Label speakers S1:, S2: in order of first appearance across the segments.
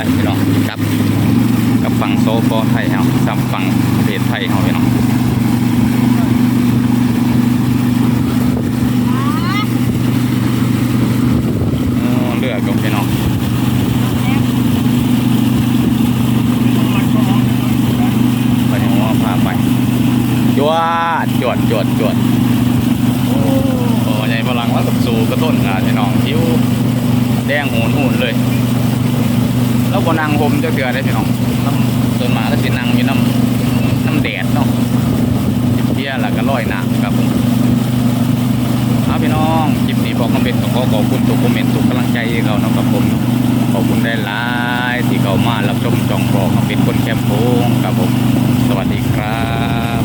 S1: ไปพี่น้องครับกับฝั่งโซฟอไทยเฮาซ้ำฝั่งประเทศไทยเฮาพี่น้องเออเรือกกับพี่น้องไปยัวพาไปจวดจวดจวดจวดโอ้ใหญ่พลังแล้วกับสูกระต้นนะพี่น้องคิ้วแดงหูนหูนเลย แล้วก็นางผมเจ้าเถื่อได้พี่น้องน้ำส่วนมากก็สินั่งมีน้ำน้ำแดดเนาะจิบเพียแล้วก็ลอยหนักครับผมเอาพี่น้องคลิปนี้บอกคอมเมนต์ขอขอบคุณทุกคอมเมนต์ทุกกำลังใจเขานะครับผมขอบคุณได้หลายที่เขามารับชมจองบอกเขาเป็นคนแคมป์โพงครับผม สวัสดีครับ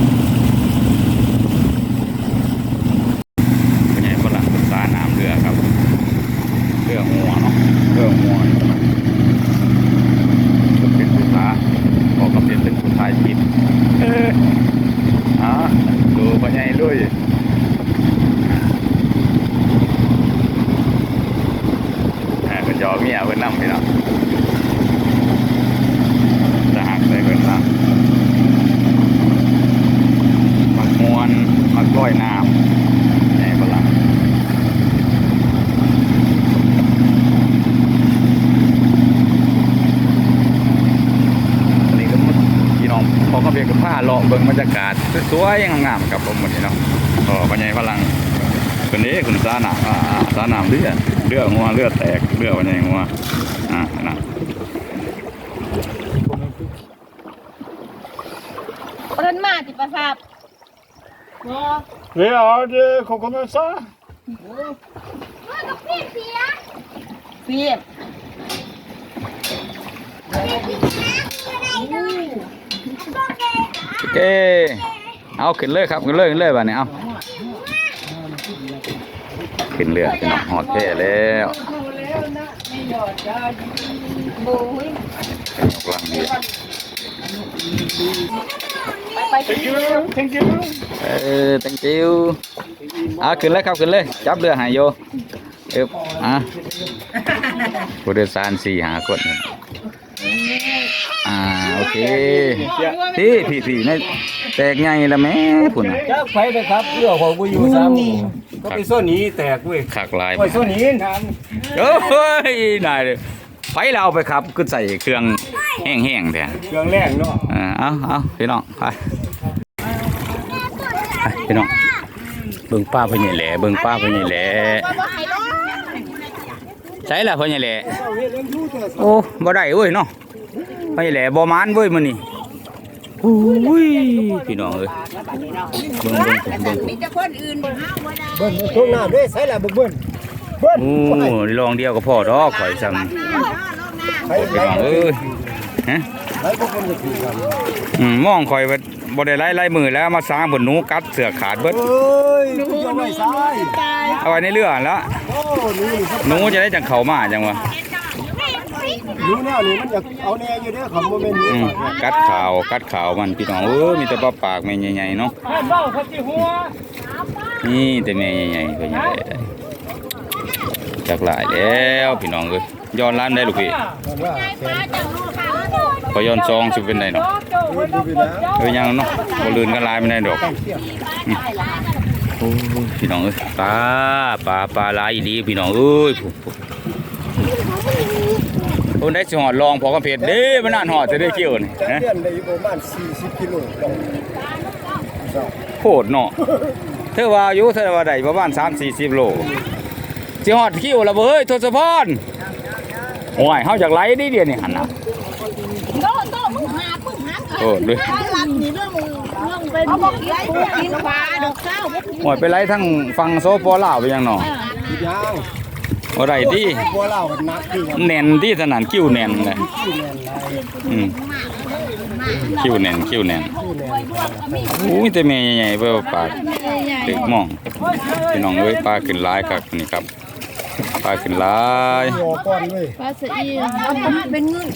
S1: เป็นไงฝรั่งศึกษาน้ำเรือครับ เรือหัวเนาะเรือหัว เป็นผู้ท้าออกกับเป็นเป็นผู้ท้ายผิดเอออะ ดูปัญญาลุยแหมเป็นยอเมียเป็นน้ำพี่น้องจะหักใส่เป็นน้ำมักมวนมักก้อยน้ำไงบ้ล่ะ อันนี้ก็พี่น้องพอก็ เบียกับผ้าเลาะเบิ่งบรรยากาศสวยๆงามๆครับผมวันนี้เนาะก็ปัญญาพลังคนนี้คุณซาหนาอ่าอ่าซาหนามเลือดเลือดหัวเลือดแตกเลือดปัญญาหัวอ่านะ
S2: เดินมาติประสาท
S3: Vi har det kokonøsa.
S2: เปียบ
S1: โอเค เอาขึ้นเลยครับขึ้นเลยขึ้นเลยบ้านี้เอาขึ้นเรือพี่น้องหอดแค่แล้วกลังดี
S2: ไปไป
S3: Thank you, thank you.
S1: เออ thank you เอาขึ้นเลยครับขึ้นเลย จับเรือหายโยเอ๊บอะผู้โดยสารสี่หาคนเนี่ย อ่าโอเคพี่พี่พี่ในแตกไงละแม่พุ่นน่ะ
S4: จักไปเลยครับเรือของกูอยู่ซ้ำก็ไปโซนนี้แตกเว้ย
S1: ขากลาย
S4: โอ้ยโซนนี้ท
S1: เอ้ยนายเลยไฟเราเอาไปครับขึ้นใส่เครื่องแห้งๆแทนำ
S4: เครื่องแรกเนาะ
S1: อ่าเอาเอาพี่น้องไปไปพี่น้องเบิ่งป้าเพิ่นใหญ่แหล่เบิ่งป้าเพิ่นใหญ่แหล่ใช่ล่ะเพิ่นใหญ่แหล่โอ้บ่ได้เว้ยเนาะ เพิ่นใหญ่แหล่บ่มานเว้ยมื้อนี้อุ้ยพี่น้องเอ้ยเบิ่งเบิ่งเบิ่ง
S2: มีแต่คนอื่น
S4: เบิ้ลทุ่งน้ำด้วยใส่ละบึกเบิ้ลเบิ้ล
S1: โอ้ลองเดียวก็พอดอกข่อยซ้ำ
S4: ไป
S1: พี่น้องเอ้ยฮะ
S4: ไปพวกคนจะถือกัน
S1: อืมมองข่อยว่าบ่ได้ไล่ไล่มือแล้วมาสร้างบนหนูกัดเสือขาดเบิด
S4: เอ้ยจะไม่ใส่
S1: เอาไว้ในเรือหั่นแล้ว
S4: โอ้นี่นี่ครับ
S1: หนูจะได้จังเข้ามาจังวะ
S4: รู้แนวนี้มันจะเอาแน่อยู่เด้อของโมเมนต์นี้
S1: อืมกัดขาวกัดขาวมันพี่น้องเออมีแต่ปลาปากแม่ใหญ่ๆเนาะนี่แต่แม่ใหญ่ๆก็ยังได้จากหลายแล้วพี่น้องเอ้ยย้อนร้านได้ลูกพี่
S4: ว่า
S1: พอย้อนซองสิเป็นไดเนาะ
S4: ดูไปนะ
S1: เอ้ยยังเนาะบ่ลื่นกันหลายไม่ได้ดอกพี่น้องเอ้ยปลาปลาปลาลายอีพี่น้องเอ้ย คนได้สิหอดลองพอกับเพชรเด้มันนานหอดจะได้เกี่ยวนี่
S4: จะ
S1: นะ
S4: เลื่อนได้อยู่ประมาณ40กิโลต้อง
S1: โคตรเนาะเธอว่าอยู่เธอว่าได้ประมาณ3 40โลสิฮอดคิวแล้วเบ้ยทศพรโอ้ยเฮาจากไหลนี่เดียวนี่หั่นน่ะ
S2: โตโตมึงหามึงหา
S1: โอ้ด้วย
S2: ถ้าลันนี่เรื่องมึงเรื่องเป็นเขาบอกกินปูกินปลาดอกข้าวพวกนี้
S1: โอ้ยไปไหลทั้งฝั่งโซปอลาวไปยังเนาะ
S4: คิดยา ว
S1: บ่ได้ติ
S4: บัวเล่านักคือว่า
S1: แน่นที่สนานคิวแน่นเลย
S4: ที่แน่นหลาย
S1: อืมคิวแน่นคิวแน่น
S4: ที่แน่น
S1: โอ้ยแต่แม่ใหญ่ๆเพื่อปลาเด็กมองพี่น้องเอ้ยปลาขึ้นหลายครับนี่ครับปลาขึ้นหลาย
S4: โยก้อนเว้ย
S2: ปลาสีเป็นเงิน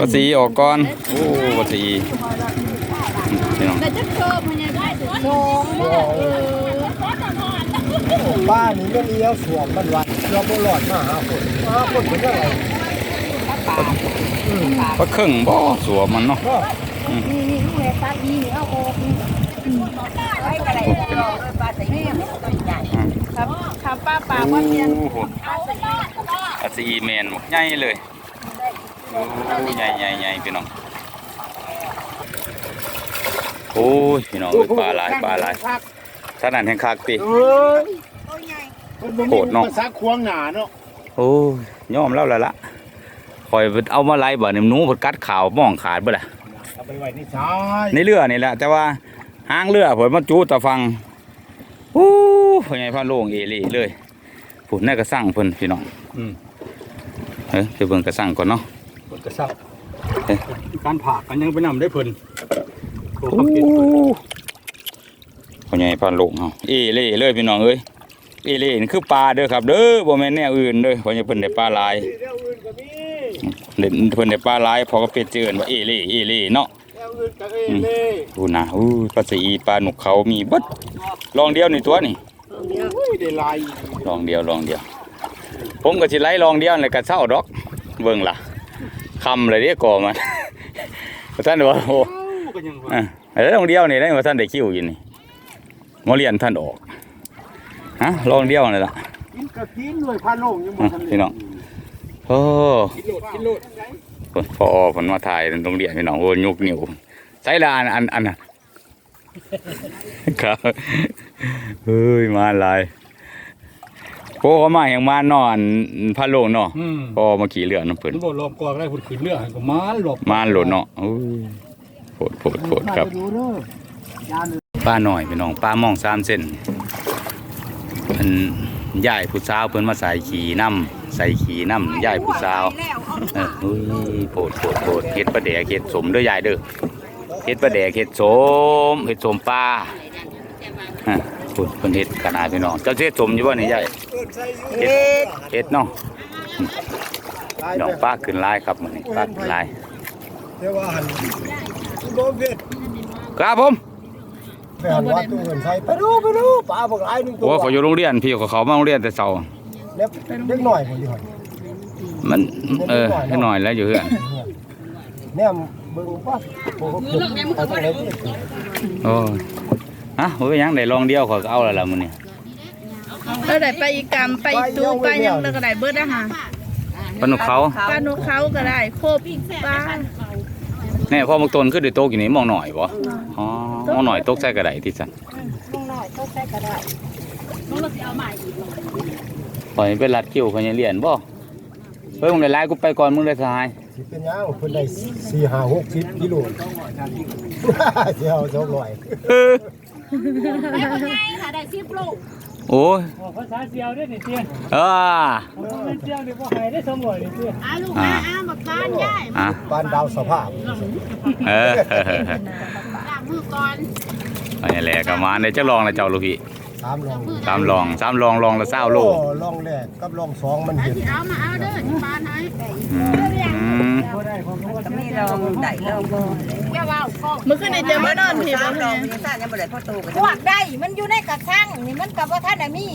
S1: ภาษีออกก่อนโอ้ภาษีพี่น้อง
S4: บ้านนี้มันเลี้ยวสวมมันวัน เราบ่หลอดมาหาคนหาคนเป็นอะไรอืม
S1: ปลาครึ่งบ่สวมมันเนาะ
S2: นี่นี่ลูกแม่ปลาอีนี่เอาออกนี่
S1: อืม
S2: ครับครับป้าปลาว่าเพียน
S1: โอ้โหอาซีแมนบ่ใหญ่เลยโอ้ใหญ่ใหญ่ใหญ่พี่น้องโอ้ยพี่น้องเอ้ยปลาหลายปลาหลายท่านั้นแห่งคักติ
S3: เอ้ย
S1: โหดเนาะ
S3: ภาษาควงหนาเนาะ
S1: โอ้ยยอมแล้วล่ะละคอยเอามาไล่บ่เนี่ยหนูเพิ่นกัดข่าวมองขาดเบ่ล่ะ
S3: เอาไปไว้ในชาย
S1: ในเรือนี่แหละแต่ว่าหางเรือเพิ่นมาจูตะฟังโอ้พ่อใหญ่พาโล่งเอหลีเลยผุนน่ากระสั่งเพิ่นพี่น้อง
S4: อืม
S1: เฮ้ยไปเบิ่งกระสั่งก่อนเนาะ
S4: กดกระซับ
S1: เอ๊ะ
S4: การผ่ากันยังไปนำได้เพิ่นโอ้
S1: โอ้
S4: เขาเก็บ
S1: พ่อใหญ่พาโล่งเฮาเอหลีเลยพี่น้องเอ้ย เอหลีนี่คือปลาเด้อครับ เด้อบ่แม่นแนวอื่นเด้อพ่อใหญ่เพิ่นได้ปลาหลาย
S3: เดี๋ยวอื่นก็มี
S1: เด่นเพิ่นได้ปลาหลายพอก็เป็ดเจือนว่าเอหลีเอหลีเนาะ
S3: เดี๋ยวอื่นก็เอ้เล่
S1: ดูนะอู้ปลาสีปลาหนุกเขามีเบดลองเดียวนี่ตัวนี่
S3: อุ้ยได้ลาย
S1: ลองเดียวลองเดียว ผมก็สิไล่ลองเดียวเลยก็เศร้าดอกเบิ่งล่ะคำเลยเด้ก่อมันท่านว่าโอ้
S4: ก็ยังว่า
S1: อะแล้วลองเดียวนี่ได้ว่าท่านได้คิวอยู่นี่มอเรียนท่านออก ฮะลองเดียวนี่ล่ะ
S3: กินกระกินด้วยพาโลงยังบ่
S1: อะ
S3: ทัน
S1: พี่น้องโอ้
S4: กินโลดกินโลด
S1: พอผลมาถ่ายโรงเรียนพี่น้องโอ้ยุกนิ้วใส่ละอันอันอันน่ะครับเฮ้ยมาหลายโอ้เขามาอย่างมานอนพาโลงเนาะ
S4: อืม
S1: พอมาขี่เรือน้ำเพิ่น
S4: มันบ่รอบกว่าได้พุ่นขึ้นเรือให้ก็มานรอบ
S1: มานโหลดเนาะโอ้ยโผดโผดโผดครับ
S3: ดูเด้อยาน
S1: ป้าหน่อยพี่น้องป้ามองสามเส้น เพิ่นย่ายผู้สาวเพิ่นมาใส่ขี่น้ำใส่ขี่น้ำย่ายผู้สาวเออเฮ้ยโผดโผดโผดเฮ็ดปลาแดกเฮ็ดสมเด้อยายเด้อเฮ็ดปลาแดกเฮ็ดสมเฮ็ดสมปลาฮะโผดเพิ่นเฮ็ดขนาดพี่น้องเจ้าสิเฮ็ดสมอยู่บ่นี่ยายเฮ็ดเฮ็ดเนาะพี่น้องป้าขึ้นหลายครับมื้อนี้ป้าขึ้นหลาย
S3: เดี๋ยวว่าหันบ่เผ็ด
S1: ครับผม
S3: ไปหันว่าตู้เงินใส่ไปดูไปดูปลาบักหลายหนึงตัว
S1: โอ้เขาอยู่โรงเรียนพี่เขาเขามาโรงเรียนแต่เช้า
S3: เล็บเล็กหน่อยพุ่นดิหั่น
S1: มัน เออให้หน่อยแล้วอยู่เฮือน
S3: แนมเบิ่งป่ะโอ้โหเก็บเอาจังได๋ที่
S1: โอ้ยฮะโอ้ยยังได้ลองเดียวเขาก็เอาแล้วล่ะมื้อนี้
S2: เราได้ไปอีกกรรมไปตูไปยังแล้วก็ได้เบิดนะฮะ
S1: ปลาหนุกเขา
S2: ปลาหนูเขาก็ได้ครบปลา
S1: แน่พ่อมักตนคือได้โตกินนี่มองหน่อยบ่อ๋อมองหน่อยตกใส่กระไดที่สั่น
S2: ลงหน่อยต้องใส่ก็ได้
S1: ปล่อยเป็นรัดคิวเขายังเรียนบ่เฮ้ยมึงได้หลายกูไปก่อนมึงได้สหาย
S3: สิเป็นหยังเพิ่นได้4 5 60กิโลเดี๋ยว200
S1: เออ
S2: ค่ะได้สิบโล
S1: โอ้ย
S5: ภาษาเสียวด้วยนี่เตี้ย
S1: เออ
S5: เสียวนี่บ่ให้ได้สมบูรณ์นี่เตี้ย
S2: อาลูกอา อาบักบ้านย่าย
S1: อะ
S3: ปานดาวสภาพ
S1: เออ
S2: ล้างมือก่อน
S1: อันนี้แหละก็มาได้จักลองแล้วเจ้าลูกพี่
S3: สามลอง
S1: สามลองสามลองลองละ20โล
S3: อ้ลองแรกกับลองสองมันเห็น
S2: เอามาเอาเด้อที่บ้านให้
S1: อืมอืม
S6: มีเราได้เราบ่
S2: แกว่าเมื่อคืนนี้เจอมานอนพี่
S6: สา
S2: บ่
S6: ม
S2: แม่
S6: เรามีซ่ายังบ่ได้พ่อโตกัน
S2: พวกได้มันอยู่ในกระชังนี่มันกับว่าท่านได้มี